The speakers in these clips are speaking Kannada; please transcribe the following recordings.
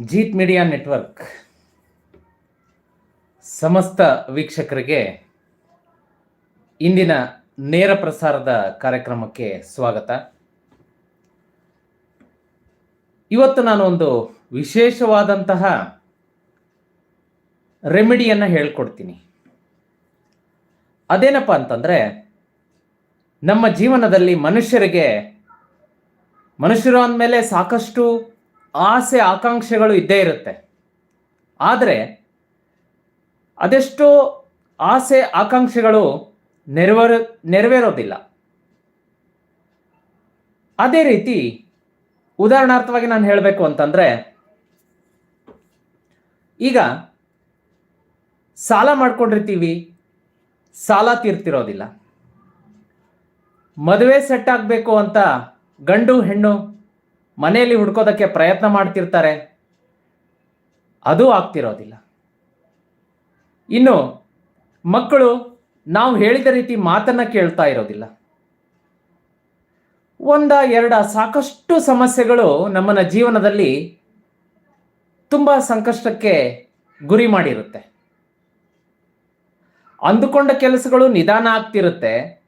ಜೀತ್ ಮೀಡಿಯಾ ನೆಟ್ವರ್ಕ್ ಸಮಸ್ತ ವೀಕ್ಷಕರಿಗೆ ಇಂದಿನ ನೇರ ಪ್ರಸಾರದ ಕಾರ್ಯಕ್ರಮಕ್ಕೆ ಸ್ವಾಗತ. ಇವತ್ತು ನಾನು ಒಂದು ವಿಶೇಷವಾದಂತಹ ರೆಮಿಡಿಯನ್ನು ಹೇಳ್ಕೊಡ್ತೀನಿ. ಅದೇನಪ್ಪ ಅಂತಂದರೆ, ನಮ್ಮ ಜೀವನದಲ್ಲಿ ಮನುಷ್ಯರಿಗೆ ಮನುಷ್ಯರು ಅಂದಮೇಲೆ ಸಾಕಷ್ಟು ಆಸೆ ಆಕಾಂಕ್ಷೆಗಳು ಇದ್ದೇ ಇರುತ್ತೆ. ಆದರೆ ಅದೆಷ್ಟೋ ಆಸೆ ಆಕಾಂಕ್ಷೆಗಳು ನೆರವೇರ, ನೆರವೇರೋದಿಲ್ಲ. ಅದೇ ರೀತಿ ಉದಾಹರಣಾರ್ಥವಾಗಿ ನಾನು ಹೇಳಬೇಕು ಅಂತಂದರೆ, ಈಗ ಸಾಲ ಮಾಡ್ಕೊಂಡಿರ್ತೀವಿ, ಸಾಲ ತೀರ್ತಿರೋದಿಲ್ಲ. ಮದುವೆ ಸೆಟ್ ಆಗಬೇಕು ಅಂತ ಗಂಡು ಹೆಣ್ಣು ಮನೆಯಲ್ಲಿ ಹುಡ್ಕೋದಕ್ಕೆ ಪ್ರಯತ್ನ ಮಾಡ್ತಿರ್ತಾರೆ. ಅದು ಆಗ್ತಿರೋದಿಲ್ಲ. ಇನ್ನು ಮಕ್ಕಳು ನಾವು ಹೇಳಿದ ರೀತಿ ಮಾತನ್ನ ಕೇಳ್ತಾ ಇರೋದಿಲ್ಲ. ಒಂದ ಎರಡ ಸಾಕಷ್ಟು ಸಮಸ್ಯೆಗಳು ನಮ್ಮನ ಜೀವನದಲ್ಲಿ ತುಂಬ ಸಂಕಷ್ಟಕ್ಕೆ ಗುರಿ ಮಾಡಿರುತ್ತೆ. ಅಂದುಕೊಂಡ ಕೆಲಸಗಳು ನಿಧಾನ ಆಗ್ತಿರುತ್ತೆ.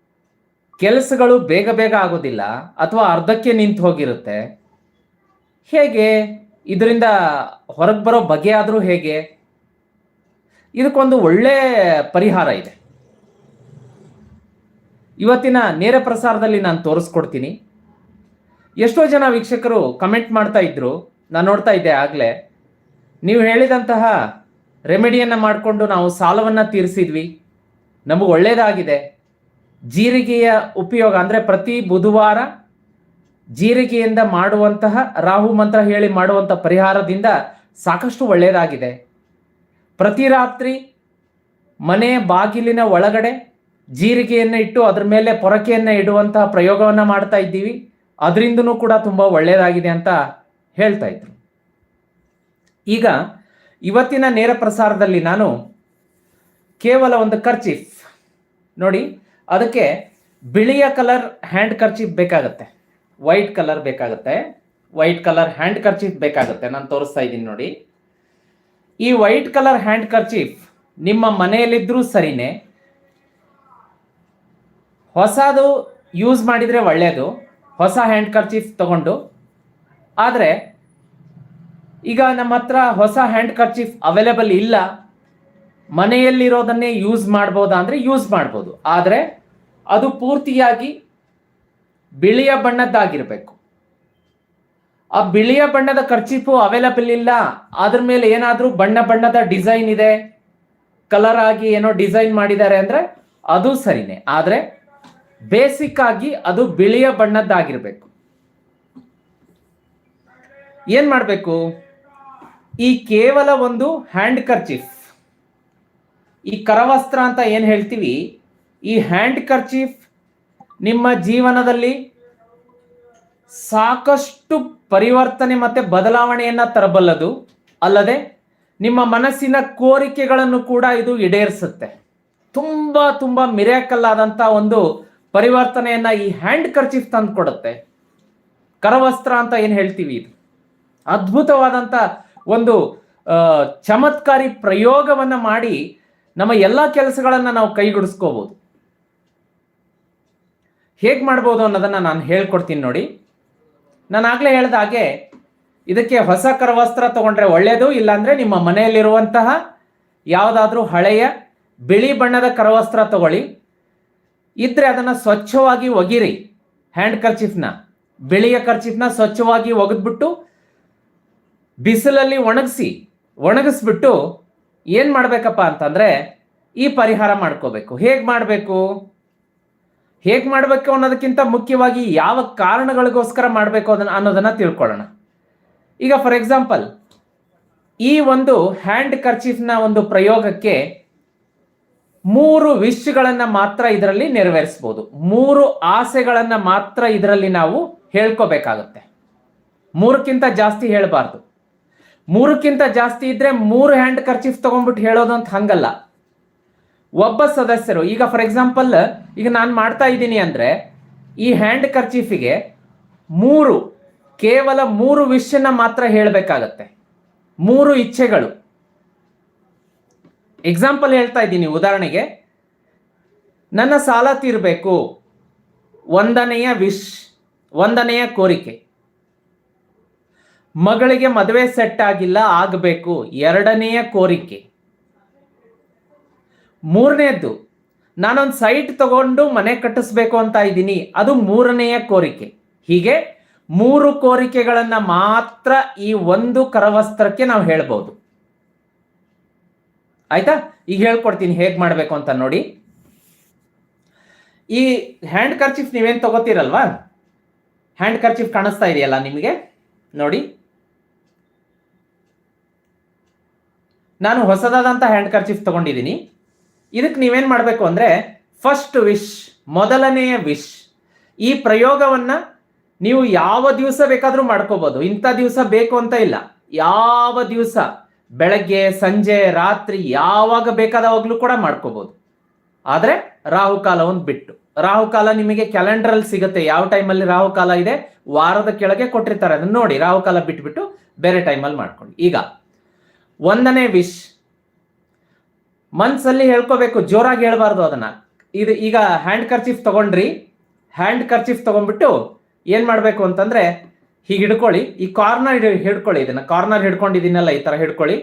ಕೆಲಸಗಳು ಬೇಗ ಬೇಗ ಆಗೋದಿಲ್ಲ ಅಥವಾ ಅರ್ಧಕ್ಕೆ ನಿಂತು ಹೋಗಿರುತ್ತೆ. ಹೇಗೆ ಇದರಿಂದ ಹೊರಗೆ ಬರೋ ಬಗೆ ಆದರೂ ಹೇಗೆ? ಇದಕ್ಕೊಂದು ಒಳ್ಳೆ ಪರಿಹಾರ ಇದೆ. ಇವತ್ತಿನ ನೇರ ಪ್ರಸಾರದಲ್ಲಿ ನಾನು ತೋರಿಸ್ಕೊಡ್ತೀನಿ. ಎಷ್ಟೋ ಜನ ವೀಕ್ಷಕರು ಕಮೆಂಟ್ ಮಾಡ್ತಾ ಇದ್ರು. ನಾನು ನೋಡ್ತಾ ಇದ್ದೆ ಆಗಲೇ. ನೀವು ಹೇಳಿದಂತಹ ರೆಮಿಡಿಯನ್ನು ಮಾಡಿಕೊಂಡು ನಾವು ಸಾಲವನ್ನು ತೀರಿಸಿದ್ವಿ. ನಮಗೆ ಒಳ್ಳೆಯದಾಗಿದೆ ಜೀರಿಗೆಯ ಉಪಯೋಗ ಅಂದರೆ ಪ್ರತಿ ಬುಧವಾರ ಜೀರಿಗೆಯಿಂದ ಮಾಡುವಂತಹ ರಾಹು ಮಂತ್ರ ಹೇಳಿ ಮಾಡುವಂಥ ಪರಿಹಾರದಿಂದ ಸಾಕಷ್ಟು ಒಳ್ಳೆಯದಾಗಿದೆ ಪ್ರತಿ ರಾತ್ರಿ ಮನೆ ಬಾಗಿಲಿನ ಒಳಗಡೆ ಜೀರಿಗೆಯನ್ನು ಇಟ್ಟು ಅದ್ರ ಮೇಲೆ ಪೊರಕೆಯನ್ನು ಇಡುವಂತಹ ಪ್ರಯೋಗವನ್ನು ಮಾಡ್ತಾ ಇದ್ದೀವಿ. ಅದರಿಂದನೂ ಕೂಡ ತುಂಬ ಒಳ್ಳೆಯದಾಗಿದೆ ಅಂತ ಹೇಳ್ತಾ ಇದ್ರು. ಈಗ ಇವತ್ತಿನ ನೇರ ಪ್ರಸಾರದಲ್ಲಿ ನಾನು ಕೇವಲ ಒಂದು ಖರ್ಚಿಫ್ ನೋಡಿ, ಅದಕ್ಕೆ ಬಿಳಿಯ ಕಲರ್ ಹ್ಯಾಂಡ್ ಕರ್ಚೀಫ್ ಬೇಕಾಗುತ್ತೆ. ವೈಟ್ ಕಲರ್ ಬೇಕಾಗುತ್ತೆ. ವೈಟ್ ಕಲರ್ ಹ್ಯಾಂಡ್ ಕರ್ಚೀಫ್ ಬೇಕಾಗುತ್ತೆ. ನಾನು ತೋರಿಸ್ತಾ ಇದ್ದೀನಿ ನೋಡಿ. ಈ ವೈಟ್ ಕಲರ್ ಹ್ಯಾಂಡ್ ಕರ್ಚಿಫ್ ನಿಮ್ಮ ಮನೆಯಲ್ಲಿದ್ದರೂ ಸರಿನೇ. ಹೊಸದು ಯೂಸ್ ಮಾಡಿದರೆ ಒಳ್ಳೆಯದು ಹೊಸ ಹ್ಯಾಂಡ್ ಕರ್ಚಿಫ್ ತಗೊಂಡು. ಆದರೆ, ಈಗ ನಮ್ಮ ಹತ್ರ ಹೊಸ ಹ್ಯಾಂಡ್ ಕರ್ಚಿಫ್ ಅವೈಲೇಬಲ್ ಇಲ್ಲ. ಮನೆಯಲ್ಲಿರೋದನ್ನೇ ಯೂಸ್ ಮಾಡ್ಬೋದಾ ಅಂದರೆ ಯೂಸ್ ಮಾಡ್ಬೋದು. ಆದರೆ, ಅದು ಪೂರ್ತಿಯಾಗಿ ಬಿಳಿಯ ಬಣ್ಣದ್ದಾಗಿರಬೇಕು. ಆ ಬಿಳಿಯ ಬಣ್ಣದ ಖರ್ಚಿಪು ಅವೈಲಬಲ್ ಇಲ್ಲ. ಅದ್ರ ಮೇಲೆ ಏನಾದರೂ ಬಣ್ಣ ಬಣ್ಣದ ಡಿಸೈನ್ ಇದೆ. ಕಲರ್ ಆಗಿ ಏನೋ ಡಿಸೈನ್ ಮಾಡಿದ್ದಾರೆ ಅಂದ್ರೆ ಅದು ಸರಿನೇ. ಆದರೆ ಬೇಸಿಕ್ ಆಗಿ ಅದು ಬಿಳಿಯ ಬಣ್ಣದ್ದಾಗಿರಬೇಕು. ಏನ್ ಮಾಡಬೇಕು? ಈ ಕೇವಲ ಒಂದು ಹ್ಯಾಂಡ್ ಕರ್ಚೀಫ್ ಈ ಕರವಸ್ತ್ರ ಅಂತ ಏನು ಹೇಳ್ತೀವಿ? ಈ ಹ್ಯಾಂಡ್ ಕರ್ಚೀಫ್ ನಿಮ್ಮ ಜೀವನದಲ್ಲಿ ಸಾಕಷ್ಟು ಪರಿವರ್ತನೆ ಮತ್ತೆ ಬದಲಾವಣೆಯನ್ನು ತರಬಲ್ಲದು. ಅಲ್ಲದೆ ನಿಮ್ಮ ಮನಸ್ಸಿನ ಕೋರಿಕೆಗಳನ್ನು ಕೂಡ ಇದು ಈಡೇರಿಸುತ್ತೆ. ತುಂಬಾ ತುಂಬಾ ಮಿರಾಕಲ್ ಆದಂತ ಒಂದು ಪರಿವರ್ತನೆಯನ್ನ ಈ ಹ್ಯಾಂಡ್ ಕರ್ಚಿಸ್ ತಂದು ಕೊಡುತ್ತೆ. ಕರವಸ್ತ್ರ ಅಂತ ಏನು ಹೇಳ್ತೀವಿ ಇದು? ಅದ್ಭುತವಾದಂತ ಒಂದು ಚಮತ್ಕಾರಿ ಪ್ರಯೋಗವನ್ನ ಮಾಡಿ ನಮ್ಮ ಎಲ್ಲ ಕೆಲಸಗಳನ್ನು ನಾವು ಕೈಗೂಡಿಸ್ಕೋಬಹುದು ಹೇಗೆ ಮಾಡ್ಬೋದು ಅನ್ನೋದನ್ನ ನಾನು ಹೇಳ್ಕೊಡ್ತೀನಿ ನೋಡಿ. ನಾನು ಆಗ್ಲೇ ಹೇಳಿದ ಹಾಗೆ ಇದಕ್ಕೆ ಹೊಸ ಕರವಸ್ತ್ರ ತಗೊಂಡ್ರೆ ಒಳ್ಳೆಯದು ಇಲ್ಲಾಂದರೆ ನಿಮ್ಮ ಮನೆಯಲ್ಲಿರುವಂತಹ ಯಾವುದಾದ್ರೂ ಹಳೆಯ ಬಿಳಿ ಬಣ್ಣದ ಕರವಸ್ತ್ರ ತಗೊಳ್ಳಿ. ಇದ್ರೆ ಅದನ್ನ ಸ್ವಚ್ಛವಾಗಿ ಒಗಿರಿ. ಹ್ಯಾಂಡ್ ಕರ್ಚಿಫ್ನ, ಬಿಳಿಯ ಕರ್ಚಿಫ್ನ ಸ್ವಚ್ಛವಾಗಿ ಒಗೆದ್ಬಿಟ್ಟು ಬಿಸಿಲಲ್ಲಿ ಒಣಗಿಸಿ, ಒಣಗಿಸ್ಬಿಟ್ಟು ಏನು ಮಾಡಬೇಕಪ್ಪ ಅಂತಂದ್ರೆ ಈ ಪರಿಹಾರ ಮಾಡ್ಕೋಬೇಕು. ಹೇಗೆ ಮಾಡಬೇಕು? ಹೇಗೆ ಮಾಡಬೇಕು ಅನ್ನೋದಕ್ಕಿಂತ ಮುಖ್ಯವಾಗಿ ಯಾವ ಕಾರಣಗಳಿಗೋಸ್ಕರ ಮಾಡಬೇಕು ಅದನ್ನ ಅನ್ನೋದನ್ನ ತಿಳ್ಕೊಳ್ಳೋಣ. ಈಗ ಫಾರ್ ಎಕ್ಸಾಂಪಲ್ ಈ ಒಂದು ಹ್ಯಾಂಡ್ ಕರ್ಚೀಫ್ನ ಒಂದು ಪ್ರಯೋಗಕ್ಕೆ ಮೂರು ವಿಶ್ಗಳನ್ನ ಮಾತ್ರ ಇದರಲ್ಲಿ ನೆರವೇರಿಸ್ಬೋದು. ಮೂರು ಆಸೆಗಳನ್ನು ಮಾತ್ರ ಇದರಲ್ಲಿ ನಾವು ಹೇಳ್ಕೋಬೇಕಾಗತ್ತೆ. ಮೂರಕ್ಕಿಂತ ಜಾಸ್ತಿ ಹೇಳಬಾರ್ದು. ಮೂರಕ್ಕಿಂತ ಜಾಸ್ತಿ ಇದ್ರೆ ಮೂರು ಹ್ಯಾಂಡ್ ಕರ್ಚೀಫ್ ತಗೊಂಡ್ಬಿಟ್ಟು ಹೇಳೋದು ಅಂತ ಹಂಗಲ್ಲ. ಒಬ್ಬ ಸದಸ್ಯರು, ಈಗ ಫಾರ್ ಎಕ್ಸಾಂಪಲ್ ಈಗ ನಾನು ಮಾಡ್ತಾ ಇದ್ದೀನಿ ಅಂದರೆ, ಈ ಹ್ಯಾಂಡ್ ಕರ್ಚೀಫಿಗೆ ಮೂರು, ಕೇವಲ ಮೂರು ವಿಷಯನ ಮಾತ್ರ ಹೇಳಬೇಕಾಗತ್ತೆ. ಮೂರು ಇಚ್ಛೆಗಳು. ಎಕ್ಸಾಂಪಲ್ ಹೇಳ್ತಾ ಇದ್ದೀನಿ, ಉದಾಹರಣೆಗೆ, ನನ್ನ ಸಾಲ ತೀರಬೇಕು, ಒಂದನೆಯ ವಿಶ್ ಒಂದನೆಯ ಕೋರಿಕೆ. ಮಗಳಿಗೆ ಮದುವೆ ಸೆಟ್ ಆಗಿಲ್ಲ, ಆಗಬೇಕು, ಎರಡನೆಯ ಕೋರಿಕೆ. ಮೂರನೇದ್ದು, ನಾನೊಂದು ಸೈಟ್ ತಗೊಂಡು ಮನೆ ಕಟ್ಟಿಸ್ಬೇಕು ಅಂತ ಇದ್ದೀನಿ, ಅದು ಮೂರನೆಯ ಕೋರಿಕೆ. ಹೀಗೆ ಮೂರು ಕೋರಿಕೆಗಳನ್ನು ಮಾತ್ರ ಈ ಒಂದು ಕರವಸ್ತ್ರಕ್ಕೆ ನಾವು ಹೇಳ್ಬೋದು. ಆಯ್ತಾ? ಈಗ ಹೇಳ್ಕೊಡ್ತೀನಿ ಹೇಗೆ ಮಾಡಬೇಕು ಅಂತ ನೋಡಿ. ಈ ಹ್ಯಾಂಡ್ ಕರ್ಚಿಫ್ ನೀವೇನ್ ತಗೋತೀರಲ್ವಾ? ಹ್ಯಾಂಡ್ ಕರ್ಚಿಫ್ ಕಾಣಿಸ್ತಾ ಇದೆಯಲ್ಲ ನಿಮಗೆ? ನೋಡಿ. ನಾನು ಹೊಸದಾದಂಥ ಹ್ಯಾಂಡ್ ಕರ್ಚಿಫ್ ತಗೊಂಡಿದ್ದೀನಿ. ಇದಕ್ಕೆ ನೀವೇನು ಮಾಡಬೇಕು ಅಂದ್ರೆ ಫಸ್ಟ್ ವಿಶ್ ಮೊದಲನೆಯ ವಿಶ್ ಈ ಪ್ರಯೋಗವನ್ನ ನೀವು ಯಾವ ದಿವಸ ಬೇಕಾದರೂ ಮಾಡ್ಕೋಬೋದು. ಇಂಥ ದಿವಸ ಬೇಕು ಅಂತ ಇಲ್ಲ. ಯಾವ ದಿವಸ? ಬೆಳಗ್ಗೆ, ಸಂಜೆ, ರಾತ್ರಿ ಯಾವಾಗ ಬೇಕಾದವಾಗ್ಲೂ ಕೂಡ ಮಾಡ್ಕೋಬೋದು. ಆದರೆ ರಾಹುಕಾಲ ಒಂದು ಬಿಟ್ಟು. ರಾಹುಕಾಲ ನಿಮಗೆ ಕ್ಯಾಲೆಂಡರ್ ಅಲ್ಲಿ ಸಿಗುತ್ತೆ. ಯಾವ ಟೈಮಲ್ಲಿ ರಾಹುಕಾಲ ಇದೆ? ವಾರದ ಕೆಳಗೆ ಕೊಟ್ಟಿರ್ತಾರೆ. ಅದನ್ನ ನೋಡಿ. ರಾಹುಕಾಲ ಬಿಟ್ಬಿಟ್ಟು ಬೇರೆ ಟೈಮಲ್ಲಿ ಮಾಡ್ಕೊಂಡು. ಈಗ, ಒಂದನೇ ವಿಶ್ ಮನ್ಸಲ್ಲಿ ಹೇಳ್ಕೋಬೇಕು, ಜೋರಾಗಿ ಹೇಳ್ಬಾರ್ದು ಅದನ್ನ. ಇದು ಈಗ ಹ್ಯಾಂಡ್ ಕರ್ಚಿಫ್ ತಗೊಂಡ್ರಿ ಹ್ಯಾಂಡ್ ಕರ್ಚೀಫ್ ತಗೊಂಡ್ಬಿಟ್ಟು ಏನ್ ಮಾಡ್ಬೇಕು ಅಂತಂದ್ರೆ, ಹೀಗೆ ಹಿಡ್ಕೊಳ್ಳಿ, ಈ ಕಾರ್ನರ್ ಹಿಡ್ಕೊಳ್ಳಿ, ಇದನ್ನ ಕಾರ್ನರ್ ಹಿಡ್ಕೊಂಡಿದ್ದೀನಲ್ಲ, ಈ ತರ ಹಿಡ್ಕೊಳ್ಳಿ.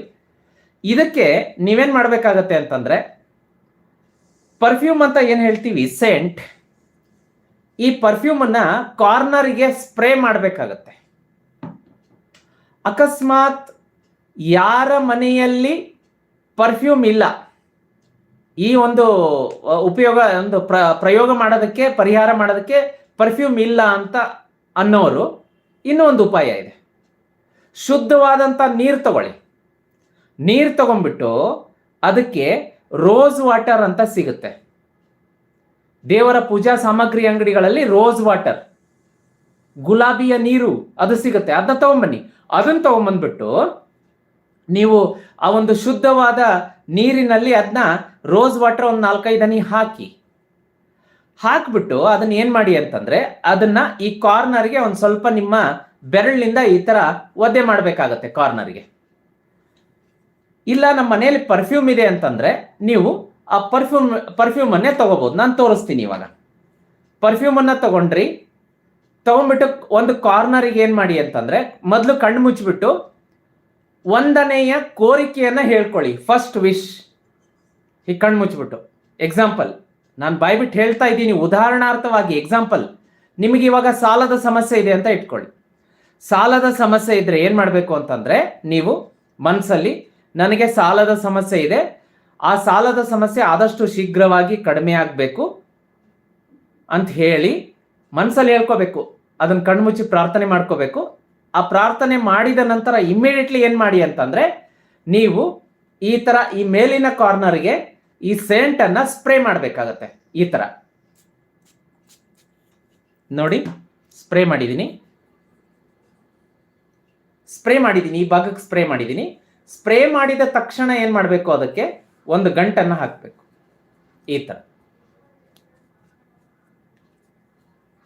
ಇದಕ್ಕೆ ನೀವೇನ್ ಮಾಡ್ಬೇಕಾಗತ್ತೆ ಅಂತಂದ್ರೆ ಪರ್ಫ್ಯೂಮ್ ಅಂತ ಏನ್ ಹೇಳ್ತೀವಿ? ಸೆಂಟ್ ಈ ಪರ್ಫ್ಯೂಮ್ ಅನ್ನ ಕಾರ್ನರ್ಗೆ ಸ್ಪ್ರೇ ಮಾಡಬೇಕಾಗತ್ತೆ. ಅಕಸ್ಮಾತ್ ಯಾರ ಮನೆಯಲ್ಲಿ ಪರ್ಫ್ಯೂಮ್ ಇಲ್ಲ ಈ ಒಂದು ಉಪಯೋಗ, ಒಂದು ಪ್ರ, ಪ್ರಯೋಗ ಮಾಡೋದಕ್ಕೆ, ಪರಿಹಾರ ಮಾಡೋದಕ್ಕೆ ಪರ್ಫ್ಯೂಮ್ ಇಲ್ಲ ಅಂತ ಅನ್ನೋರು ಇನ್ನೂ ಒಂದು ಉಪಾಯ ಇದೆ. ಶುದ್ಧವಾದಂಥ ನೀರು ತಗೊಳ್ಳಿ. ನೀರು ತಗೊಂಡ್ಬಿಟ್ಟು ಅದಕ್ಕೆ ರೋಸ್ ವಾಟರ್ ಅಂತ ಸಿಗುತ್ತೆ. ದೇವರ ಪೂಜಾ ಸಾಮಗ್ರಿ ಅಂಗಡಿಗಳಲ್ಲಿ ರೋಸ್ ವಾಟರ್ ಗುಲಾಬಿಯ ನೀರು ಅದು ಸಿಗುತ್ತೆ. ಅದನ್ನ ತಗೊಂಬನ್ನಿ ಅದನ್ನ ತಗೊಂಬಂದ್ಬಿಟ್ಟು ನೀವು ಆ ಒಂದು ಶುದ್ಧವಾದ ನೀರಿನಲ್ಲಿ ಅದನ್ನ ರೋಸ್ ವಾಟರ್ ಒಂದು ನಾಲ್ಕೈದು ಹನಿ ಹಾಕಿ. ಹಾಕ್ಬಿಟ್ಟು ಅದನ್ನ ಏನು ಮಾಡಿ ಅಂತಂದ್ರೆ ಅದನ್ನ ಈ ಕಾರ್ನರ್ಗೆ ಒಂದು ಸ್ವಲ್ಪ ನಿಮ್ಮ ಬೆರಳಿನಿಂದ ಈ ತರ ಒದ್ದೆ ಮಾಡಬೇಕಾಗತ್ತೆ ಕಾರ್ನರ್ಗೆ ಇಲ್ಲ ನಮ್ಮ ಮನೆಯಲ್ಲಿ ಪರ್ಫ್ಯೂಮ್ ಇದೆ ಅಂತಂದ್ರೆ ನೀವು ಆ ಪರ್ಫ್ಯೂಮ್ ಪರ್ಫ್ಯೂಮ್ ಅನ್ನೇ ತಗೋಬಹುದು ನಾನು ತೋರಿಸ್ತೀನಿ ಇವಾಗ. ಪರ್ಫ್ಯೂಮ್ ಅನ್ನ ತಗೊಂಡ್ರಿ, ತಗೊಂಡ್ಬಿಟ್ಟು ಒಂದು ಕಾರ್ನರಿಗೆ ಏನ್ ಮಾಡಿ ಅಂತಂದ್ರೆ ಮೊದಲು ಕಣ್ಣು ಮುಚ್ಚಿಬಿಟ್ಟು ಒಂದನೆಯ ಕೋರಿಕೆಯನ್ನ ಹೇಳ್ಕೊಳ್ಳಿ. ಫಸ್ಟ್ ವಿಶ್ ಈ ಕಣ್ಣು ಮುಚ್ಚಿಬಿಟ್ಟು. ಎಕ್ಸಾಂಪಲ್ ನಾನು ಬಾಯ್ಬಿಟ್ಟು ಹೇಳ್ತಾ ಇದ್ದೀನಿ. ಉದಾಹರಣಾರ್ಥವಾಗಿ ಎಕ್ಸಾಂಪಲ್ ನಿಮಗೆ ಇವಾಗ ಸಾಲದ ಸಮಸ್ಯೆ ಇದೆ ಅಂತ ಇಟ್ಕೊಳ್ಳಿ. ಸಾಲದ ಸಮಸ್ಯೆ ಇದ್ರೆ ಏನ್ ಮಾಡಬೇಕು ಅಂತಂದ್ರೆ ನೀವು ಮನಸ್ಸಲ್ಲಿ ನನಗೆ ಸಾಲದ ಸಮಸ್ಯೆ ಇದೆ. ಆ ಸಾಲದ ಸಮಸ್ಯೆ ಆದಷ್ಟು ಶೀಘ್ರವಾಗಿ ಕಡಿಮೆ ಆಗಬೇಕು ಅಂತ ಹೇಳಿ ಮನಸ್ಸಲ್ಲಿ ಹೇಳ್ಕೋಬೇಕು. ಅದನ್ನ ಕಣ್ಮುಚ್ಚಿ ಪ್ರಾರ್ಥನೆ ಮಾಡ್ಕೋಬೇಕು. ಆ ಪ್ರಾರ್ಥನೆ ಮಾಡಿದ ನಂತರ ಇಮ್ಮಿಡಿಯೇಟ್ಲಿ ಏನು ಮಾಡಿ ಅಂತಂದ್ರೆ ನೀವು ಈ ತರ ಈ ಮೇಲಿನ ಕಾರ್ನರ್ಗೆ ಈ ಸೆಂಟನ್ನು ಸ್ಪ್ರೇ ಮಾಡಬೇಕಾಗತ್ತೆ. ಈ ತರ. ನೋಡಿ ಸ್ಪ್ರೇ ಮಾಡಿದ್ದೀನಿ ಸ್ಪ್ರೇ ಮಾಡಿದ್ದೀನಿ ಈ ಭಾಗಕ್ಕೆ ಸ್ಪ್ರೇ ಮಾಡಿದ್ದೀನಿ ಸ್ಪ್ರೇ ಮಾಡಿದ ತಕ್ಷಣ ಏನು ಮಾಡಬೇಕು ಅದಕ್ಕೆ? ಒಂದು ಗಂಟನ್ನು ಹಾಕಬೇಕು. ಈ ತರ.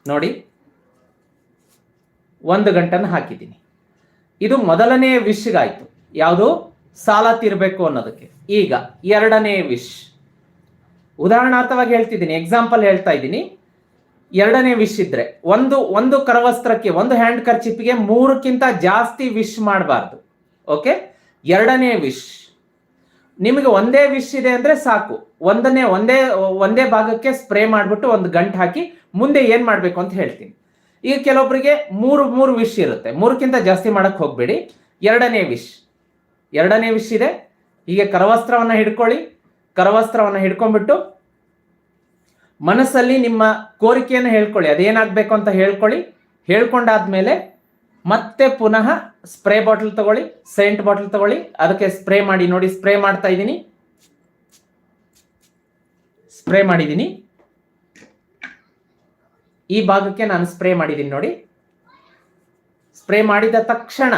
ನೋಡಿ ಒಂದು ಗಂಟನ್ನು ಹಾಕಿದ್ದೀನಿ. ಇದು ಮೊದಲನೇ ವಿಶ್ಗಾಯಿತು. ಯಾವುದು? ಸಾಲ ತೀರಬೇಕು ಅನ್ನೋದಕ್ಕೆ. ಈಗ ಎರಡನೇ ವಿಶ್. ಉದಾಹರಣಾರ್ಥವಾಗಿ ಹೇಳ್ತಿದ್ದೀನಿ ಎಕ್ಸಾಂಪಲ್ ಹೇಳ್ತಾ ಇದ್ದೀನಿ. ಎರಡನೇ ವಿಶ್ ಇದ್ರೆ ಒಂದು ಒಂದು ಕರವಸ್ತ್ರಕ್ಕೆ, ಒಂದು ಹ್ಯಾಂಡ್ ಕರ್ಚಿಪ್ಗೆ ಮೂರಕ್ಕಿಂತ ಜಾಸ್ತಿ ವಿಶ್ ಮಾಡಬಾರ್ದು. ಓಕೆ ಎರಡನೇ ವಿಶ್. ನಿಮಗೆ ಒಂದೇ ವಿಶ್ ಇದೆ ಅಂದ್ರೆ ಸಾಕು. ಒಂದನೇ ಒಂದೇ ಒಂದೇ ಭಾಗಕ್ಕೆ ಸ್ಪ್ರೇ ಮಾಡಿಬಿಟ್ಟು ಒಂದು ಗಂಟು ಹಾಕಿ ಮುಂದೆ ಏನು ಮಾಡಬೇಕು ಅಂತ ಹೇಳ್ತೀನಿ. ಈಗ ಕೆಲವೊಬ್ಬರಿಗೆ ಮೂರು ಮೂರು ವಿಶ್ ಇರುತ್ತೆ. ಮೂರಕ್ಕಿಂತ ಜಾಸ್ತಿ ಮಾಡಕ್ ಹೋಗ್ಬೇಡಿ. ಎರಡನೇ ವಿಶ್ ಎರಡನೇ ವಿಶ್ ಇದೆ. ಹೀಗೆ ಕರವಸ್ತ್ರವನ್ನ ಹಿಡ್ಕೊಳ್ಳಿ. ಕರವಸ್ತ್ರವನ್ನ ಹಿಡ್ಕೊಂಡ್ಬಿಟ್ಟು ಮನಸ್ಸಲ್ಲಿ ನಿಮ್ಮ ಕೋರಿಕೆಯನ್ನು ಹೇಳ್ಕೊಳ್ಳಿ. ಅದೇನಾಗಬೇಕು ಅಂತ ಹೇಳ್ಕೊಳ್ಳಿ. ಹೇಳ್ಕೊಂಡಾದ್ಮೇಲೆ ಮತ್ತೆ ಪುನಃ ಸ್ಪ್ರೇ ಬಾಟಲ್ ತಗೊಳ್ಳಿ ಸೆಂಟ್ ಬಾಟಲ್ ತಗೊಳ್ಳಿ. ಅದಕ್ಕೆ ಸ್ಪ್ರೇ ಮಾಡಿ ನೋಡಿ ಸ್ಪ್ರೇ ಮಾಡ್ತಾ ಇದ್ದೀನಿ. ಸ್ಪ್ರೇ ಮಾಡಿದ್ದೀನಿ. ಈ ಭಾಗಕ್ಕೆ ನಾನು ಸ್ಪ್ರೇ ಮಾಡಿದ್ದೀನಿ ನೋಡಿ. ಸ್ಪ್ರೇ ಮಾಡಿದ ತಕ್ಷಣ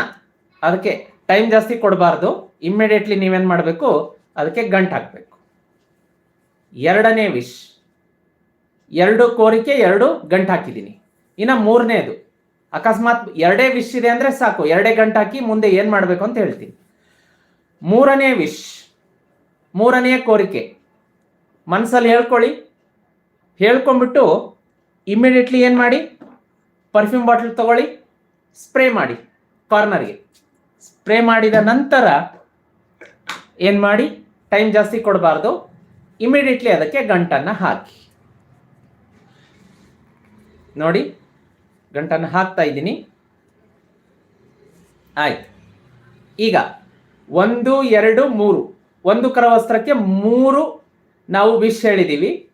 ಅದಕ್ಕೆ ಟೈಮ್ ಜಾಸ್ತಿ ಕೊಡಬಾರ್ದು. ಇಮ್ಮಿಡಿಯೇಟ್ಲಿ ನೀವೇನು ಮಾಡಬೇಕು? ಅದಕ್ಕೆ ಗಂಟು ಹಾಕಬೇಕು. ಎರಡನೇ ವಿಶ್ ಎರಡು ಕೋರಿಕೆ, ಎರಡು ಗಂಟು ಹಾಕಿದ್ದೀನಿ ಇನ್ನು ಮೂರನೇದು. ಅಕಸ್ಮಾತ್ ಎರಡೇ ವಿಶ್ ಇದೆ ಅಂದ್ರೆ ಸಾಕು. ಎರಡೇ ಗಂಟು ಹಾಕಿ ಮುಂದೆ ಏನು ಮಾಡಬೇಕು ಅಂತ ಹೇಳ್ತೀನಿ. ಮೂರನೇ ವಿಶ್ ಮೂರನೇ ಕೋರಿಕೆ. ಮನಸ್ಸಲ್ಲಿ ಹೇಳ್ಕೊಳ್ಳಿ. ಹೇಳ್ಕೊಂಡ್ಬಿಟ್ಟು ಇಮಿಡಿಯೇಟ್ಲಿ ಏನು ಮಾಡಿ? ಪರ್ಫ್ಯೂಮ್ ಬಾಟಲ್ ತಗೊಳ್ಳಿ ಸ್ಪ್ರೇ ಮಾಡಿ ಕಾರ್ನರ್ಗೆ ಸ್ಪ್ರೇ ಮಾಡಿದ ನಂತರ ಏನು ಮಾಡಿ? ಟೈಮ್ ಜಾಸ್ತಿ ಕೊಡಬಾರ್ದು. ಇಮಿಡಿಯೇಟ್ಲಿ ಅದಕ್ಕೆ ಗಂಟನ್ನು ಹಾಕಿ. ನೋಡಿ, ಗಂಟನ್ನು ಹಾಕ್ತಾ ಇದ್ದೀನಿ. ಆಯ್ತು. ಈಗ ಒಂದು, ಎರಡು, ಮೂರು. ಒಂದು ಕರವಸ್ತ್ರಕ್ಕೆ ಮೂರು ನಾವು ವಿಶ್ ಹೇಳಿದ್ದೀವಿ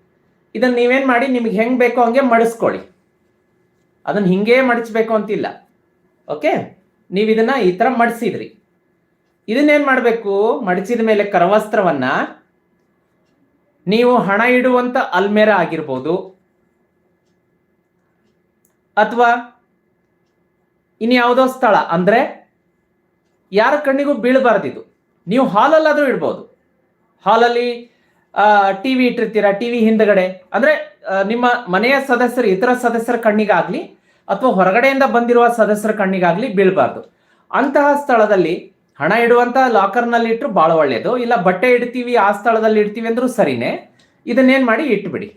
ಇದನ್ನು ನೀವೇನು ಮಾಡಿ, ನಿಮಗೆ ಹೆಂಗೆ ಬೇಕೋ ಹಂಗೆ ಮಡಿಸ್ಕೊಳ್ಳಿ. ಅದನ್ನು ಹಿಂಗೇ ಮಡಚಬೇಕು ಅಂತಿಲ್ಲ. ಓಕೆ? ನೀವು ಇದನ್ನ ಈ ಥರ ಮಡಿಸಿದ್ರಿ. ಇದನ್ನೇನು ಮಾಡಬೇಕು? ಮಡಿಸಿದ ಮೇಲೆ ಕರವಸ್ತ್ರವನ್ನ ನೀವು ಹಣ ಇಡುವಂತ ಅಲ್ಮೇರ ಆಗಿರ್ಬೋದು. ಅಥವಾ ಇನ್ಯಾವುದೋ ಸ್ಥಳ, ಅಂದ್ರೆ ಯಾರ ಕಣ್ಣಿಗೂ ಬೀಳಬಾರ್ದಿದು. ನೀವು ಹಾಲಲ್ಲಾದರೂ ಇಡ್ಬೋದು. ಹಾಲಲ್ಲಿ ಟಿ ವಿ ಇಟ್ಟಿರ್ತೀರಾ ಟಿ ವಿ ಹಿಂದ್ಗಡೆ? ಅಂದ್ರೆ ನಿಮ್ಮ ಮನೆಯ ಸದಸ್ಯರು, ಇತರ ಸದಸ್ಯರ ಕಣ್ಣಿಗಾಗ್ಲಿ, ಅಥವಾ ಹೊರಗಡೆಯಿಂದ ಬಂದಿರುವ ಸದಸ್ಯರ ಕಣ್ಣಿಗಾಗ್ಲಿ ಬೀಳಬಾರ್ದು. ಅಂತಹ ಸ್ಥಳದಲ್ಲಿ ಹಣ ಇಡುವಂತ ಲಾಕರ್ನಲ್ಲಿ ಇಟ್ಟರು ಬಹಳ ಒಳ್ಳೆಯದು ಇಲ್ಲ, ಬಟ್ಟೆ ಇಡ್ತೀವಿ, ಆ ಸ್ಥಳದಲ್ಲಿ ಇಡ್ತೀವಿ ಅಂದ್ರೂ ಸರಿನೇ. ಇದನ್ನೇನ್ ಮಾಡಿ, ಇಟ್ಬಿಡಿ.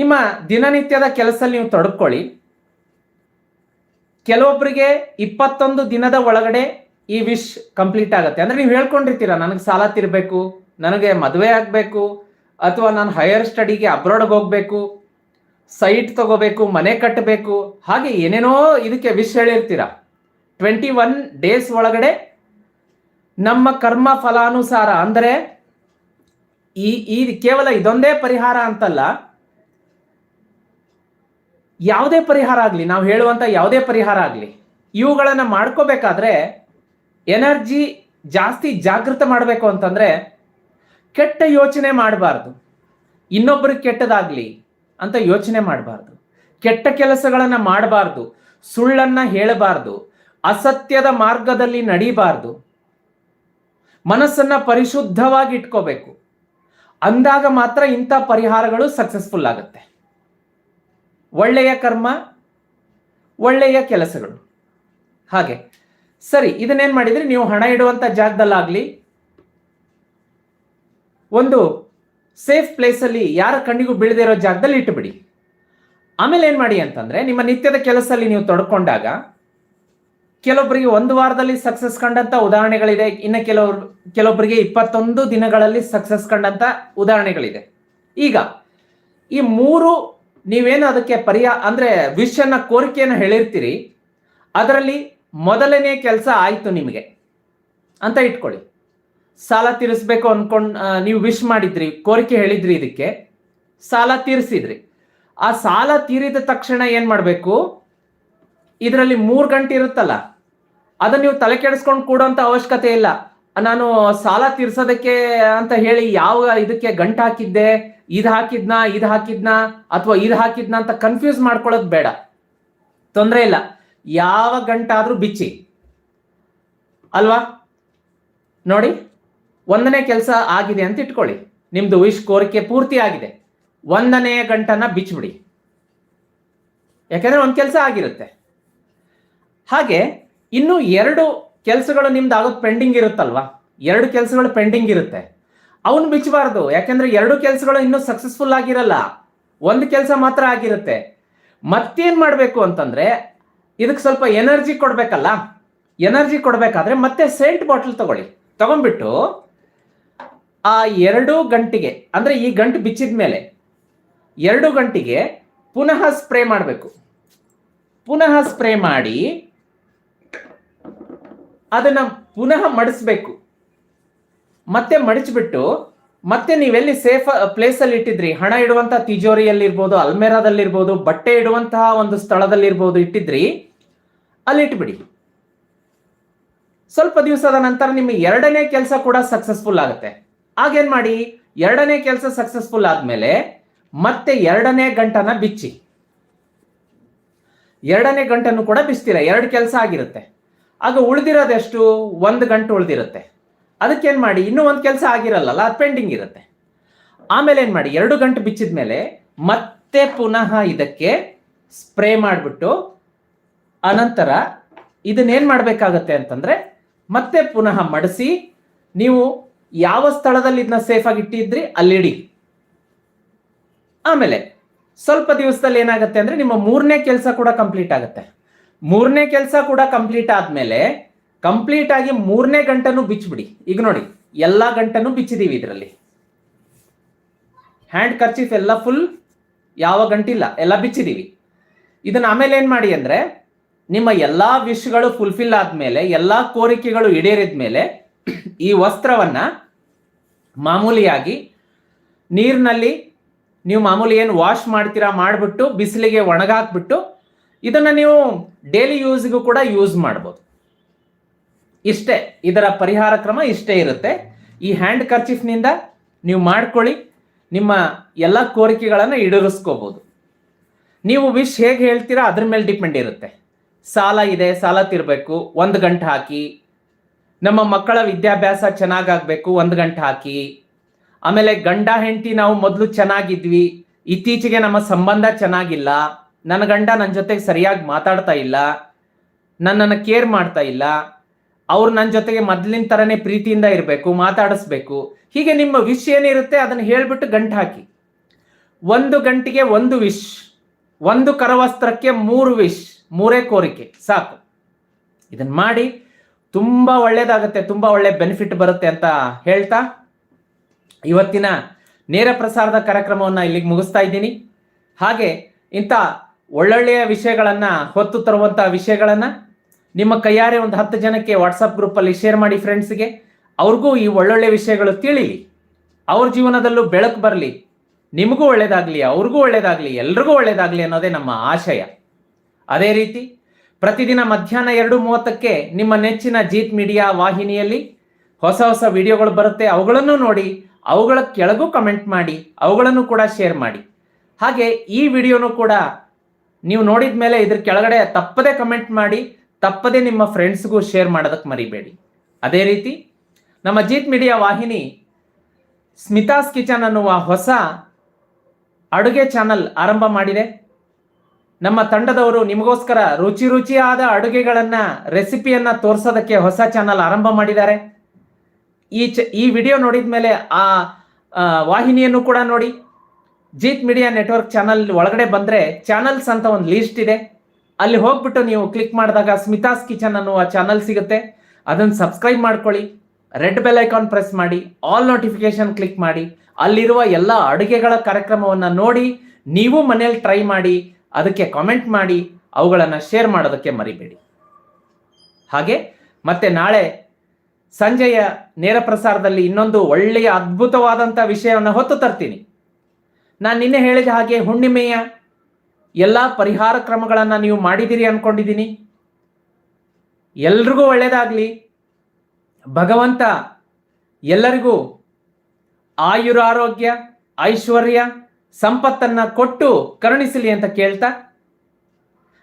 ನಿಮ್ಮ ದಿನನಿತ್ಯದ ಕೆಲಸದಲ್ಲಿ ನೀವು ತೊಡಕೊಳ್ಳಿ. ಕೆಲವೊಬ್ಬರಿಗೆ ಇಪ್ಪತ್ತೊಂದು ದಿನದ ಒಳಗಡೆ ಈ ವಿಶ್ ಕಂಪ್ಲೀಟ್ ಆಗುತ್ತೆ. ಅಂದ್ರೆ ನೀವು ಹೇಳ್ಕೊಂಡಿರ್ತೀರಾ, ನನಗೆ ಸಾಲ ತಿರ್ಬೇಕು. ನನಗೆ ಮದುವೆ ಆಗಬೇಕು ಅಥವಾ ನಾನು ಹೈಯರ್ ಸ್ಟಡಿಗೆ ಅಬ್ರಾಡ್ಗೆ ಹೋಗಬೇಕು ಸೈಟ್ ತಗೋಬೇಕು, ಮನೆ ಕಟ್ಟಬೇಕು ಹಾಗೆ ಏನೇನೋ ಇದಕ್ಕೆ ವಿಶ್ ಹೇಳಿರ್ತೀರ. ಟ್ವೆಂಟಿ ಒನ್ ಡೇಸ್ ಒಳಗಡೆ ನಮ್ಮ ಕರ್ಮ ಫಲಾನುಸಾರ ಅಂದರೆ ಈ ಈ ಕೇವಲ ಇದೊಂದೇ ಪರಿಹಾರ ಅಂತಲ್ಲ, ಯಾವುದೇ ಪರಿಹಾರ ಆಗಲಿ, ನಾವು ಹೇಳುವಂಥ ಯಾವುದೇ ಪರಿಹಾರ ಆಗಲಿ, ಇವುಗಳನ್ನು ಮಾಡ್ಕೋಬೇಕಾದ್ರೆ ಎನರ್ಜಿ ಜಾಸ್ತಿ ಜಾಗೃತ ಮಾಡಬೇಕು ಅಂತಂದ್ರೆ ಕೆಟ್ಟ ಯೋಚನೆ ಮಾಡಬಾರ್ದು. ಇನ್ನೊಬ್ಬರಿಗೆ ಕೆಟ್ಟದಾಗ್ಲಿ ಅಂತ ಯೋಚನೆ ಮಾಡಬಾರ್ದು. ಕೆಟ್ಟ ಕೆಲಸಗಳನ್ನು ಮಾಡಬಾರ್ದು. ಸುಳ್ಳನ್ನ ಹೇಳಬಾರ್ದು. ಅಸತ್ಯದ ಮಾರ್ಗದಲ್ಲಿ ನಡೀಬಾರ್ದು. ಮನಸ್ಸನ್ನ ಪರಿಶುದ್ಧವಾಗಿ ಇಟ್ಕೋಬೇಕು. ಅಂದಾಗ ಮಾತ್ರ ಇಂಥ ಪರಿಹಾರಗಳು ಸಕ್ಸಸ್ಫುಲ್ ಆಗುತ್ತೆ. ಒಳ್ಳೆಯ ಕರ್ಮ, ಒಳ್ಳೆಯ ಕೆಲಸಗಳು. ಹಾಗೆ. ಸರಿ, ಇದನ್ನೇನ್ ಮಾಡಿದ್ರಿ? ನೀವು ಹಣ ಇಡುವಂತ ಜಾಗದಲ್ಲಾಗ್ಲಿ ಒಂದು ಸೇಫ್ ಪ್ಲೇಸಲ್ಲಿ ಯಾರ ಕಣ್ಣಿಗೂ ಬೀಳದೇ ಇರೋ ಜಾಗದಲ್ಲಿ ಇಟ್ಟುಬಿಡಿ. ಆಮೇಲೆ ಏನು ಮಾಡಿ ಅಂತಂದ್ರೆ, ನಿಮ್ಮ ನಿತ್ಯದ ಕೆಲಸದಲ್ಲಿ ನೀವು ತೊಡ್ಕೊಂಡಾಗ ಕೆಲವೊಬ್ಬರಿಗೆ ಒಂದು ವಾರದಲ್ಲಿ ಸಕ್ಸಸ್ ಕಂಡಂತ ಉದಾಹರಣೆಗಳಿದೆ. ಇನ್ನು ಕೆಲವರು ಕೆಲವೊಬ್ಬರಿಗೆ ಇಪ್ಪತ್ತೊಂದು ದಿನಗಳಲ್ಲಿ ಸಕ್ಸಸ್ ಕಂಡಂತ ಉದಾಹರಣೆಗಳಿದೆ. ಈಗ ಈ ಮೂರು ನೀವೇನು ಅದಕ್ಕೆ ಪರ್ಯ, ಅಂದ್ರೆ ಅನ್ನ ಕೋರಿಕೆಯನ್ನು ಹೇಳಿರ್ತೀರಿ, ಅದರಲ್ಲಿ ಮೊದಲನೇ ಕೆಲಸ ಆಯ್ತು ನಿಮಗೆ ಅಂತ ಇಟ್ಕೊಳ್ಳಿ. ಸಾಲ ತೀರಿಸ್ಬೇಕು ಅನ್ಕೊಂಡ್ ನೀವು ವಿಶ್ ಮಾಡಿದ್ರಿ, ಕೋರಿಕೆ ಹೇಳಿದ್ರಿ ಇದಕ್ಕೆ, ಸಾಲ ತೀರಿಸಿದ್ರಿ. ಆ ಸಾಲ ತೀರಿದ ತಕ್ಷಣ ಏನ್ ಮಾಡಬೇಕು? ಇದರಲ್ಲಿ ಮೂರು ಗಂಟೆ ಇರುತ್ತಲ್ಲ, ಅದನ್ನ ನೀವು ತಲೆ ಕೆಡಿಸ್ಕೊಂಡು ಕೂಡುವಂತ ಅವಶ್ಯಕತೆ ಇಲ್ಲ. ನಾನು ಸಾಲ ತೀರ್ಸೋದಕ್ಕೆ ಅಂತ ಹೇಳಿ ಯಾವ ಇದಕ್ಕೆ ಗಂಟು ಹಾಕಿದ್ದೆ, ಇದು ಹಾಕಿದ್ನಾ ಇದು ಹಾಕಿದ್ನಾ, ಅಥವಾ ಇದು ಹಾಕಿದ್ನಾ ಅಂತ ಕನ್ಫ್ಯೂಸ್ ಮಾಡ್ಕೊಳ್ಳೋದು ಬೇಡ. ತೊಂದರೆ ಇಲ್ಲ. ಯಾವ ಗಂಟಾದ್ರೂ ಬಿಚ್ಚಿ. ಅಲ್ವಾ? ನೋಡಿ. ಒಂದನೇ ಕೆಲಸ ಆಗಿದೆ ಅಂತ ಇಟ್ಕೊಳ್ಳಿ. ನಿಮ್ದು ವಿಶ್ ಕೋರಿಕೆ ಪೂರ್ತಿ ಆಗಿದೆ. ಒಂದನೇ ಗಂಟನ್ನ ಬಿಚ್ಚಿಬಿಡಿ ಯಾಕೆಂದ್ರೆ ಒಂದು ಕೆಲಸ ಆಗಿರುತ್ತೆ. ಹಾಗೆ ಇನ್ನು ಎರಡು ಕೆಲಸಗಳು ನಿಮ್ದು ಆಗೋದು ಪೆಂಡಿಂಗ್ ಇರುತ್ತಲ್ವಾ? ಎರಡು ಕೆಲಸಗಳು ಪೆಂಡಿಂಗ್ ಇರುತ್ತೆ. ಅವನು ಬಿಚ್ಚಬಾರ್ದು ಯಾಕೆಂದ್ರೆ ಎರಡು ಕೆಲಸಗಳು ಇನ್ನೂ ಸಕ್ಸಸ್ಫುಲ್ ಆಗಿರಲ್ಲ. ಒಂದು ಕೆಲಸ ಮಾತ್ರ ಆಗಿರುತ್ತೆ. ಮತ್ತೇನು ಮಾಡಬೇಕು ಅಂತಂದ್ರೆ ಇದಕ್ಕೆ ಸ್ವಲ್ಪ ಎನರ್ಜಿ ಕೊಡಬೇಕಲ್ಲ? ಎನರ್ಜಿ ಕೊಡಬೇಕಾದ್ರೆ ಮತ್ತೆ ಸೇಂಟ್ ಬಾಟಲ್ ತಗೊಳ್ಳಿ. ತಗೊಂಡ್ಬಿಟ್ಟು ಆ ಎರಡು ಗಂಟೆಗೆ, ಅಂದ್ರೆ ಈ ಗಂಟು ಬಿಚ್ಚಿದ ಮೇಲೆ, ಎರಡು ಗಂಟೆಗೆ ಪುನಃ ಸ್ಪ್ರೇ ಮಾಡಬೇಕು. ಪುನಃ ಸ್ಪ್ರೇ ಮಾಡಿ ಅದನ್ನ ಪುನಃ ಮಡಿಸ್ಬೇಕು. ಮತ್ತೆ ಮಡಿಸ್ಬಿಟ್ಟು ಮತ್ತೆ ನೀವೆಲ್ಲಿ ಸೇಫ್ ಪ್ಲೇಸ್ ಅಲ್ಲಿ ಇಟ್ಟಿದ್ರಿ, ಹಣ ಇಡುವಂತ ತಿಜೋರಿಯಲ್ಲಿರ್ಬೋದು, ಅಲ್ಮೇರಾದಲ್ಲಿರ್ಬೋದು, ಬಟ್ಟೆ ಇಡುವಂತಹ ಒಂದು ಸ್ಥಳದಲ್ಲಿರ್ಬೋದು ಇಟ್ಟಿದ್ರಿ, ಅಲ್ಲಿ ಇಟ್ಬಿಡಿ. ಸ್ವಲ್ಪ ದಿವಸದ ನಂತರ ನಿಮಗೆ ಎರಡನೇ ಕೆಲಸ ಕೂಡ ಸಕ್ಸಸ್ಫುಲ್ ಆಗುತ್ತೆ. ಆಗೇನ್ ಮಾಡಿ? ಎರಡನೇ ಕೆಲಸ ಸಕ್ಸಸ್ಫುಲ್ ಆದ್ಮೇಲೆ ಮತ್ತೆ ಎರಡನೇ ಗಂಟನ ಬಿಚ್ಚಿ. ಎರಡನೇ ಗಂಟನ್ನು ಕೂಡ ಬಿಸ್ತೀರ, ಎರಡು ಕೆಲಸ ಆಗಿರುತ್ತೆ. ಆಗ ಉಳಿದಿರೋದೆಷ್ಟು? ಒಂದು ಗಂಟೆ ಉಳಿದಿರುತ್ತೆ. ಅದಕ್ಕೇನು ಮಾಡಿ? ಇನ್ನೂ ಒಂದು ಕೆಲಸ ಆಗಿರಲ್ಲ ಅದು ಪೆಂಡಿಂಗ್ ಇರುತ್ತೆ. ಆಮೇಲೆ ಏನು ಮಾಡಿ? ಎರಡು ಗಂಟೆ ಬಿಚ್ಚಿದ ಮೇಲೆ ಮತ್ತೆ ಪುನಃ ಇದಕ್ಕೆ ಸ್ಪ್ರೇ ಮಾಡಿಬಿಟ್ಟು ಅನಂತರ ಇದನ್ನೇನು ಮಾಡಬೇಕಾಗತ್ತೆ ಅಂತಂದ್ರೆ ಮತ್ತೆ ಪುನಃ ಮಡಿಸಿ, ನೀವು ಯಾವ ಸ್ಥಳದಲ್ಲಿ ಇದನ್ನ ಸೇಫ್ ಆಗಿ ಇಟ್ಟಿದ್ರಿ? ಅಲ್ಲಿಡಿ ಆಮೇಲೆ ಸ್ವಲ್ಪ ದಿವಸದಲ್ಲಿ ಏನಾಗುತ್ತೆ ಅಂದ್ರೆ ನಿಮ್ಮ ಮೂರನೇ ಕೆಲಸ ಕೂಡ ಕಂಪ್ಲೀಟ್ ಆಗುತ್ತೆ. ಮೂರನೇ ಕೆಲಸ ಕೂಡ ಕಂಪ್ಲೀಟ್ ಆದ್ಮೇಲೆ ಕಂಪ್ಲೀಟ್ ಆಗಿ ಮೂರನೇ ಗಂಟನು ಬಿಚ್ಚಿಬಿಡಿ ಈಗ ನೋಡಿ, ಎಲ್ಲಾ ಗಂಟನು ಬಿಚ್ಚಿದೀವಿ ಇದರಲ್ಲಿ. ಹ್ಯಾಂಡ್ ಕರ್ಚೀಫ್ ಎಲ್ಲ ಫುಲ್ ಯಾವ ಗಂಟಿಲ್ಲ, ಎಲ್ಲ ಬಿಚ್ಚಿದೀವಿ. ಇದನ್ನ ಆಮೇಲೆ ಏನ್ ಮಾಡಿ ಅಂದ್ರೆ, ನಿಮ್ಮ ಎಲ್ಲಾ ವಿಶ್ಗಳು ಫುಲ್ಫಿಲ್ ಆದ್ಮೇಲೆ, ಎಲ್ಲಾ ಕೋರಿಕೆಗಳು ಈಡೇರಿದ ಮೇಲೆ ಈ ವಸ್ತ್ರವನ್ನ ಮಾಮೂಲಿಯಾಗಿ ನೀರಿನಲ್ಲಿ ನೀವು ಮಾಮೂಲಿ ಏನು ವಾಶ್ ಮಾಡ್ತೀರಾ ಮಾಡಿಬಿಟ್ಟು ಬಿಸಿಲಿಗೆ ಒಣಗಾಕ್ಬಿಟ್ಟು ಇದನ್ನು ನೀವು ಡೈಲಿ ಯೂಸ್ಗೂ ಕೂಡ ಯೂಸ್ ಮಾಡ್ಬೋದು. ಇಷ್ಟೇ, ಇದರ ಪರಿಹಾರ ಕ್ರಮ ಇಷ್ಟೇ ಇರುತ್ತೆ. ಈ ಹ್ಯಾಂಡ್ ಕರ್ಚಿಫ್ನಿಂದ ನೀವು ಮಾಡ್ಕೊಳ್ಳಿ, ನಿಮ್ಮ ಎಲ್ಲ ಕೋರಿಕೆಗಳನ್ನು ಈಡೇರಿಸ್ಕೋಬೋದು. ನೀವು ವಿಶ್ ಹೇಗೆ ಹೇಳ್ತೀರಾ ಅದ್ರ ಮೇಲೆ ಡಿಪೆಂಡ್ ಇರುತ್ತೆ. ಸಾಲ ಇದೆ, ಸಾಲ ತಿರ್ಬೇಕು, ಒಂದು ಗಂಟೆ ಹಾಕಿ ನಮ್ಮ ಮಕ್ಕಳ ವಿದ್ಯಾಭ್ಯಾಸ ಚೆನ್ನಾಗಾಗಬೇಕು, ಒಂದು ಗಂಟೆ ಹಾಕಿ. ಆಮೇಲೆ ಗಂಡ ಹೆಂಡತಿ ನಾವು ಮೊದಲು ಚೆನ್ನಾಗಿದ್ವಿ, ಇತ್ತೀಚೆಗೆ ನಮ್ಮ ಸಂಬಂಧ ಚೆನ್ನಾಗಿಲ್ಲ, ನನ್ನ ಗಂಡ ನನ್ನ ಜೊತೆಗೆ ಸರಿಯಾಗಿ ಮಾತಾಡ್ತಾ ಇಲ್ಲ, ನನ್ನನ್ನು ಕೇರ್ ಮಾಡ್ತಾ ಇಲ್ಲ, ಅವ್ರು ನನ್ನ ಜೊತೆಗೆ ಮೊದಲಿನ ಥರನೇ ಪ್ರೀತಿಯಿಂದ ಇರಬೇಕು, ಮಾತಾಡಿಸ್ಬೇಕು. ಹೀಗೆ ನಿಮ್ಮ ವಿಶ್ ಏನಿರುತ್ತೆ ಅದನ್ನು ಹೇಳ್ಬಿಟ್ಟು ಗಂಟು ಹಾಕಿ. ಒಂದು ಗಂಟೆಗೆ ಒಂದು ವಿಶ್ ಒಂದು ಕರವಸ್ತ್ರಕ್ಕೆ ಮೂರು ವಿಶ್ ಮೂರೇ ಕೋರಿಕೆ, ಸಾಕು. ಇದನ್ನು ಮಾಡಿ ತುಂಬಾ ಒಳ್ಳೇದಾಗುತ್ತೆ, ತುಂಬಾ ಒಳ್ಳೆ ಬೆನಿಫಿಟ್ ಬರುತ್ತೆ ಅಂತ ಹೇಳ್ತಾ ಇವತ್ತಿನ ನೇರ ಪ್ರಸಾರದ ಕಾರ್ಯಕ್ರಮವನ್ನು ಇಲ್ಲಿಗೆ ಮುಗಿಸ್ತಾ ಇದ್ದೀನಿ. ಹಾಗೆ ಇಂಥ ಒಳ್ಳೊಳ್ಳೆಯ ವಿಷಯಗಳನ್ನು, ಹೊತ್ತು ತರುವಂಥ ವಿಷಯಗಳನ್ನು ನಿಮ್ಮ ಕೈಯಾರೆ ಒಂದು ಹತ್ತು ಜನಕ್ಕೆ ವಾಟ್ಸಪ್ ಗ್ರೂಪಲ್ಲಿ ಶೇರ್ ಮಾಡಿ ಫ್ರೆಂಡ್ಸ್ಗೆ ಅವ್ರಿಗೂ ಈ ಒಳ್ಳೊಳ್ಳೆ ವಿಷಯಗಳು ತಿಳಿಲಿ. ಅವ್ರ ಜೀವನದಲ್ಲೂ ಬೆಳಕು ಬರಲಿ. ನಿಮಗೂ ಒಳ್ಳೇದಾಗಲಿ, ಅವ್ರಿಗೂ ಒಳ್ಳೇದಾಗಲಿ, ಎಲ್ರಿಗೂ ಒಳ್ಳೇದಾಗಲಿ ಅನ್ನೋದೇ ನಮ್ಮ ಆಶಯ. ಅದೇ ರೀತಿ ಪ್ರತಿದಿನ ಮಧ್ಯಾಹ್ನ ಎರಡು ಮೂವತ್ತಕ್ಕೆ ನಿಮ್ಮ ನೆಚ್ಚಿನ ಜೀತ್ ಮೀಡಿಯಾ ವಾಹಿನಿಯಲ್ಲಿ ಹೊಸ ಹೊಸ ವಿಡಿಯೋಗಳು ಬರುತ್ತೆ. ಅವುಗಳನ್ನು ನೋಡಿ, ಅವುಗಳ ಕೆಳಗೂ ಕಮೆಂಟ್ ಮಾಡಿ, ಅವುಗಳನ್ನು ಕೂಡ ಶೇರ್ ಮಾಡಿ. ಹಾಗೆ ಈ ವಿಡಿಯೋನು ಕೂಡ ನೀವು ನೋಡಿದ ಮೇಲೆ ಇದ್ರ ಕೆಳಗಡೆ ತಪ್ಪದೇ ಕಮೆಂಟ್ ಮಾಡಿ, ತಪ್ಪದೆ ನಿಮ್ಮ ಫ್ರೆಂಡ್ಸ್ಗೂ ಶೇರ್ ಮಾಡೋದಕ್ಕೆ ಮರಿಬೇಡಿ. ಅದೇ ರೀತಿ ನಮ್ಮ ಜೀತ್ ಮೀಡಿಯಾ ವಾಹಿನಿ ಸ್ಮಿತಾಸ್ ಕಿಚನ್ ಅನ್ನುವ ಹೊಸ ಅಡುಗೆ ಚಾನಲ್ ಆರಂಭ ಮಾಡಿದೆ. ನಮ್ಮ ತಂಡದವರು ನಿಮಗೋಸ್ಕರ ರುಚಿ ರುಚಿಯಾದ ಅಡುಗೆಗಳನ್ನ, ರೆಸಿಪಿಯನ್ನ ತೋರಿಸೋದಕ್ಕೆ ಹೊಸ ಚಾನಲ್ ಆರಂಭ ಮಾಡಿದ್ದಾರೆ. ಈ ಚ, ಈ ವಿಡಿಯೋ ನೋಡಿದ ಮೇಲೆ ಆ, ವಾಹಿನಿಯನ್ನು ಕೂಡ ನೋಡಿ. ಜೀತ್ ಮೀಡಿಯಾ ನೆಟ್ವರ್ಕ್ ಚಾನಲ್ ಒಳಗಡೆ ಬಂದ್ರೆ ಚಾನಲ್ಸ್ ಅಂತ ಒಂದು ಲಿಸ್ಟ್ ಇದೆ. ಅಲ್ಲಿ ಹೋಗ್ಬಿಟ್ಟು ನೀವು ಕ್ಲಿಕ್ ಮಾಡಿದಾಗ ಸ್ಮಿತಾಸ್ ಕಿಚನ್ ಅನ್ನುವ ಚಾನಲ್ ಸಿಗುತ್ತೆ. ಅದನ್ನು ಸಬ್ಸ್ಕ್ರೈಬ್ ಮಾಡ್ಕೊಳ್ಳಿ. ರೆಡ್ ಬೆಲ್ ಐಕಾನ್ ಪ್ರೆಸ್ ಮಾಡಿ. ಆಲ್ ನೋಟಿಫಿಕೇಶನ್ ಕ್ಲಿಕ್ ಮಾಡಿ. ಅಲ್ಲಿರುವ ಎಲ್ಲ ಅಡುಗೆಗಳ ಕಾರ್ಯಕ್ರಮವನ್ನು ನೋಡಿ ನೀವು ಮನೇಲಿ ಟ್ರೈ ಮಾಡಿ. ಅದಕ್ಕೆ ಕಾಮೆಂಟ್ ಮಾಡಿ, ಅವುಗಳನ್ನು ಶೇರ್ ಮಾಡೋದಕ್ಕೆ ಮರಿಬೇಡಿ. ಹಾಗೆ, ಮತ್ತೆ ನಾಳೆ ಸಂಜೆಯ ನೇರ ಪ್ರಸಾರದಲ್ಲಿ ಇನ್ನೊಂದು ಒಳ್ಳೆಯ ಅದ್ಭುತವಾದಂಥ ವಿಷಯವನ್ನು ಹೊತ್ತು ತರ್ತೀನಿ. ನಾನು ನಿನ್ನೆ ಹೇಳಿದ ಹಾಗೆ ಹುಣ್ಣಿಮೆಯ ಎಲ್ಲ ಪರಿಹಾರ ಕ್ರಮಗಳನ್ನು ನೀವು ಮಾಡಿದ್ದೀರಿ ಅಂದ್ಕೊಂಡಿದ್ದೀನಿ ಎಲ್ರಿಗೂ ಒಳ್ಳೆಯದಾಗಲಿ ಭಗವಂತ ಎಲ್ಲರಿಗೂ ಆಯುರಾರೋಗ್ಯ, ಐಶ್ವರ್ಯ ಸಂಪತ್ತನ್ನ ಕೊಟ್ಟು ಕರುಣಿಸಲಿ ಅಂತ ಕೇಳ್ತಾ,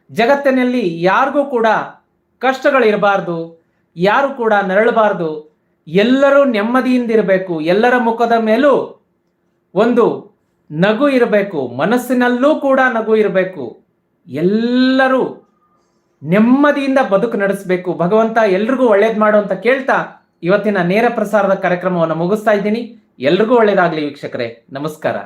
ಜಗತ್ತಿನಲ್ಲಿ ಯಾರಿಗೂ ಕೂಡ ಕಷ್ಟಗಳಿರಬಾರ್ದು, ಯಾರು ಕೂಡ ನರಳಬಾರ್ದು, ಎಲ್ಲರೂ ನೆಮ್ಮದಿಯಿಂದ ಇರಬೇಕು, ಎಲ್ಲರ ಮುಖದ ಮೇಲೂ ಒಂದು ನಗು ಇರಬೇಕು, ಮನಸ್ಸಿನಲ್ಲೂ ಕೂಡ ನಗು ಇರಬೇಕು, ಎಲ್ಲರೂ ನೆಮ್ಮದಿಯಿಂದ ಬದುಕು ನಡೆಸಬೇಕು, ಭಗವಂತ ಎಲ್ರಿಗೂ ಒಳ್ಳೇದು ಮಾಡು ಅಂತ ಕೇಳ್ತಾ ಇವತ್ತಿನ ನೇರ ಪ್ರಸಾರದ ಕಾರ್ಯಕ್ರಮವನ್ನು ಮುಗಿಸ್ತಾ ಇದ್ದೀನಿ. ಎಲ್ರಿಗೂ ಒಳ್ಳೇದಾಗಲಿ ವೀಕ್ಷಕರೇ. ನಮಸ್ಕಾರ.